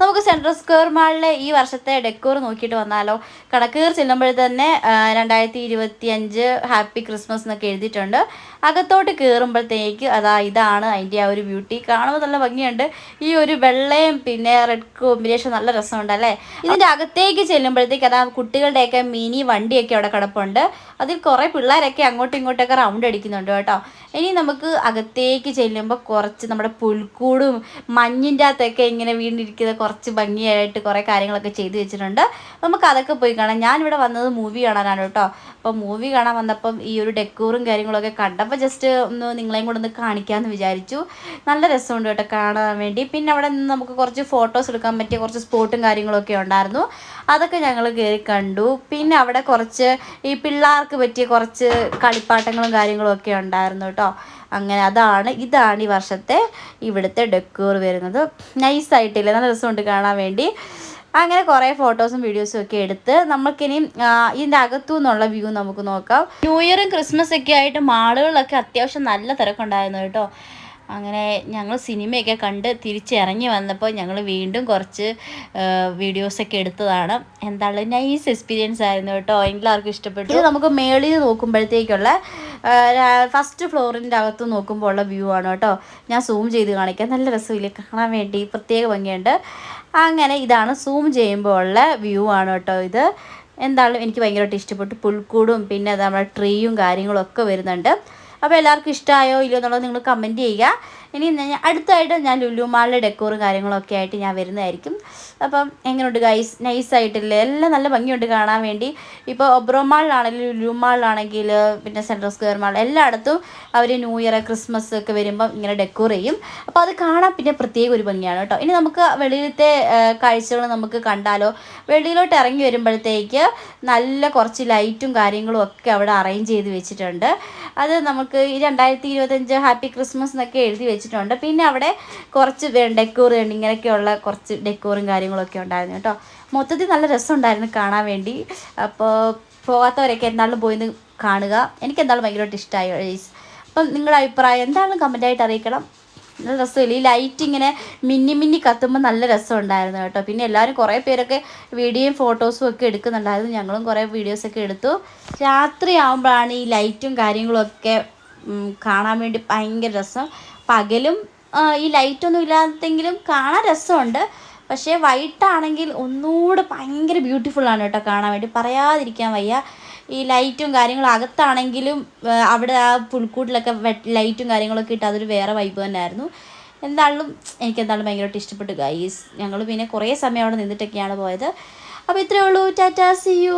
നമുക്ക് central square മാളിലെ ഈ വർഷത്തെ ഡെക്കോർ നോക്കിയിട്ട് വന്നാലോ? കടക്കീർ ചെല്ലുമ്പോൾ തന്നെ രണ്ടായിരത്തി ഇരുപത്തി അഞ്ച് ഹാപ്പി ക്രിസ്മസ് എന്നൊക്കെ എഴുതിയിട്ടുണ്ട്. അകത്തോട്ട് കയറുമ്പോഴത്തേക്ക് അതാ ഇതാണ് അതിന്റെ ആ ഒരു ബ്യൂട്ടി കാണുമ്പോൾ നല്ല ഭംഗിയുണ്ട്. ഈ ഒരു വെള്ളയും പിന്നെ റെഡ് കോമ്പിനേഷൻ നല്ല രസമുണ്ട് അല്ലേ? ഇതിന്റെ അകത്തേക്ക് ചെല്ലുമ്പോഴത്തേക്ക് അതാ കുട്ടികളുടെയൊക്കെ മിനി വണ്ടിയൊക്കെ അവിടെ കിടപ്പുണ്ട്. അതിൽ കുറേ പിള്ളേരൊക്കെ അങ്ങോട്ടും ഇങ്ങോട്ടൊക്കെ റൗണ്ട് അടിക്കുന്നുണ്ട് കേട്ടോ. ഇനി നമുക്ക് അകത്തേക്ക് ചെല്ലുമ്പോൾ കുറച്ച് നമ്മുടെ പുൽക്കൂടും മഞ്ഞിന്റെ അകത്തൊക്കെ ഇങ്ങനെ വീണ്ടിരിക്കുന്ന കുറച്ച് ഭംഗിയായിട്ട് കുറേ കാര്യങ്ങളൊക്കെ ചെയ്തു വെച്ചിട്ടുണ്ട്. നമുക്ക് അതൊക്കെ പോയി കാണാം. ഞാനിവിടെ വന്നത് മൂവി കാണാനാണ് കേട്ടോ. അപ്പോൾ മൂവി കാണാൻ വന്നപ്പം ഈ ഒരു ഡെക്കോറും കാര്യങ്ങളൊക്കെ കണ്ടപ്പോൾ ജസ്റ്റ് ഒന്ന് നിങ്ങളെയും കൂടെ ഒന്ന് കാണിക്കാമെന്ന് വിചാരിച്ചു. നല്ല രസമുണ്ട് കേട്ടോ കാണാൻ വേണ്ടി. പിന്നെ അവിടെ നിന്ന് നമുക്ക് കുറച്ച് ഫോട്ടോസ് എടുക്കാൻ പറ്റിയ കുറച്ച് സ്പോട്ടും കാര്യങ്ങളൊക്കെ ഉണ്ടായിരുന്നു. അതൊക്കെ ഞങ്ങൾ കയറി കണ്ടു. പിന്നെ അവിടെ കുറച്ച് ഈ പിള്ളേർക്ക് പറ്റിയ കുറച്ച് കളിപ്പാട്ടങ്ങളും കാര്യങ്ങളും ഒക്കെ ഉണ്ടായിരുന്നു കേട്ടോ. അങ്ങനെ അതാണ് ഇതാണ് ഈ വർഷത്തെ ഇവിടുത്തെ ഡെക്കോർ വരുന്നത്. നൈസായിട്ടില്ല നല്ല രസമുണ്ട് കാണാൻ വേണ്ടി. അങ്ങനെ കുറേ ഫോട്ടോസും വീഡിയോസും ഒക്കെ എടുത്ത് നമുക്കിനി ഇതിന്റെ അകത്തു നിന്നുള്ള വ്യൂ നമുക്ക് നോക്കാം. ന്യൂ ഇയറും ക്രിസ്മസ് ഒക്കെ ആയിട്ട് മാളുകളിലൊക്കെ അത്യാവശ്യം നല്ല തിരക്കുണ്ടായിരുന്നു കേട്ടോ. അങ്ങനെ ഞങ്ങൾ സിനിമയൊക്കെ കണ്ട് തിരിച്ചിറങ്ങി വന്നപ്പോൾ ഞങ്ങൾ വീണ്ടും കുറച്ച് വീഡിയോസൊക്കെ എടുത്തതാണ്. എന്താണ് നൈസ് എക്സ്പീരിയൻസ് ആയിരുന്നു കേട്ടോ. എല്ലാവർക്കും ഇഷ്ടപ്പെട്ടു. ഇത് നമുക്ക് മേളിൽ നോക്കുമ്പോഴത്തേക്കുള്ള ഫസ്റ്റ് ഫ്ലോറിന്റെ അകത്ത് നോക്കുമ്പോൾ ഉള്ള വ്യൂ ആണ് കേട്ടോ. ഞാൻ സൂം ചെയ്ത് കാണിക്കാം. നല്ല രസമില്ലേ? കാണാൻ വേണ്ടി പ്രത്യേക ഭംഗിയുണ്ട്. അങ്ങനെ ഇതാണ് സൂം ചെയ്യുമ്പോൾ ഉള്ള വ്യൂ ആണ് കേട്ടോ ഇത്. എന്തായാലും എനിക്ക് ഭയങ്കരമായിട്ട് ഇഷ്ടപ്പെട്ടു. പുൽക്കൂടും പിന്നെ നമ്മുടെ ട്രീയും കാര്യങ്ങളൊക്കെ വരുന്നുണ്ട്. അപ്പോൾ എല്ലാവർക്കും ഇഷ്ടമായോ ഇല്ലയോ എന്നുള്ളത് നിങ്ങൾ കമന്റ് ചെയ്യുക. ഇനി ഞാൻ അടുത്തായിട്ട് ഞാൻ ലുലു മാളിലെ ഡെക്കോറും കാര്യങ്ങളൊക്കെ ആയിട്ട് ഞാൻ വരുന്നതായിരിക്കും. അപ്പം എങ്ങനെയുണ്ട് ഗൈസ് നൈസായിട്ടില്ലേ എല്ലാം നല്ല ഭംഗിയുണ്ട് കാണാൻ വേണ്ടി. ഇപ്പോൾ ഒബ്രോ ലുലുമാളിലാണെങ്കിൽ ലുലു മാളിലാണെങ്കിൽ പിന്നെ സെൻട്രൽ സ്ക്വയർ മാൾ എല്ലായിടത്തും അവർ ന്യൂ ഇയർ ക്രിസ്മസ് ഒക്കെ വരുമ്പം ഇങ്ങനെ ഡെക്കോർ ചെയ്യും. അപ്പോൾ അത് കാണാൻ പിന്നെ പ്രത്യേക ഒരു ഭംഗിയാണ് കേട്ടോ. ഇനി നമുക്ക് വെളിയിലത്തെ കാഴ്ചകൾ നമുക്ക് കണ്ടാലോ? വെളിയിലോട്ട് ഇറങ്ങി വരുമ്പോഴത്തേക്ക് നല്ല കുറച്ച് ലൈറ്റും കാര്യങ്ങളും ഒക്കെ അവിടെ അറേഞ്ച് ചെയ്ത് വെച്ചിട്ടുണ്ട്. അത് നമുക്ക് ഈ രണ്ടായിരത്തി ഇരുപത്തഞ്ച് ഹാപ്പി ക്രിസ്മസ് എന്നൊക്കെ എഴുതി വെച്ചിട്ടുണ്ട്. പിന്നെ അവിടെ കുറച്ച് ഡെക്കോർ ഇങ്ങനെയൊക്കെയുള്ള കുറച്ച് ഡെക്കോറും കാര്യങ്ങളൊക്കെ ഉണ്ടായിരുന്നു കേട്ടോ. മൊത്തത്തിൽ നല്ല രസമുണ്ടായിരുന്നു കാണാൻ വേണ്ടി. അപ്പോൾ പോകാത്തവരൊക്കെ എന്തായാലും പോയിന്ന് കാണുക. എനിക്ക് എന്തായാലും ഭയങ്കരമായിട്ട് ഇഷ്ടമായി അപ്പം നിങ്ങളുടെ അഭിപ്രായം എന്തായാലും കമന്റായിട്ട് അറിയിക്കണം. നല്ല രസമില്ല. ഈ ലൈറ്റ് ഇങ്ങനെ മിന്നി മിന്നി കത്തുമ്പോൾ നല്ല രസമുണ്ടായിരുന്നു കേട്ടോ. പിന്നെ എല്ലാവരും കുറേ പേരൊക്കെ വീഡിയോയും ഫോട്ടോസും ഒക്കെ എടുക്കുന്നുണ്ടായിരുന്നു. ഞങ്ങളും കുറേ വീഡിയോസൊക്കെ എടുത്തു. രാത്രി ആകുമ്പോഴാണ് ഈ ലൈറ്റും കാര്യങ്ങളൊക്കെ കാണാൻ വേണ്ടി ഭയങ്കര രസം. പകലും ഈ ലൈറ്റൊന്നും ഇല്ലാത്തെങ്കിലും കാണാൻ രസമുണ്ട്. പക്ഷേ വൈകിട്ടാണെങ്കിൽ ഒന്നുകൂടെ ഭയങ്കര ബ്യൂട്ടിഫുള്ളാണ് കേട്ടോ കാണാൻ വേണ്ടി. പറയാതിരിക്കാൻ വയ്യ. ഈ ലൈറ്റും കാര്യങ്ങളും അകത്താണെങ്കിലും അവിടെ ആ പുൽക്കൂട്ടിലൊക്കെ ലൈറ്റും കാര്യങ്ങളൊക്കെ ഇട്ട് അതൊരു വേറെ വൈബ് തന്നെയായിരുന്നു എന്തായാലും എനിക്ക് എന്തായാലും ഭയങ്കരമായിട്ട് ഇഷ്ടപ്പെട്ടു ഗൈസ് ഞങ്ങൾ പിന്നെ കുറേ സമയം അവിടെ നിന്നിട്ടൊക്കെയാണ് പോയത്. അപ്പോൾ ഇത്രയേ ഉള്ളൂ. Tata C U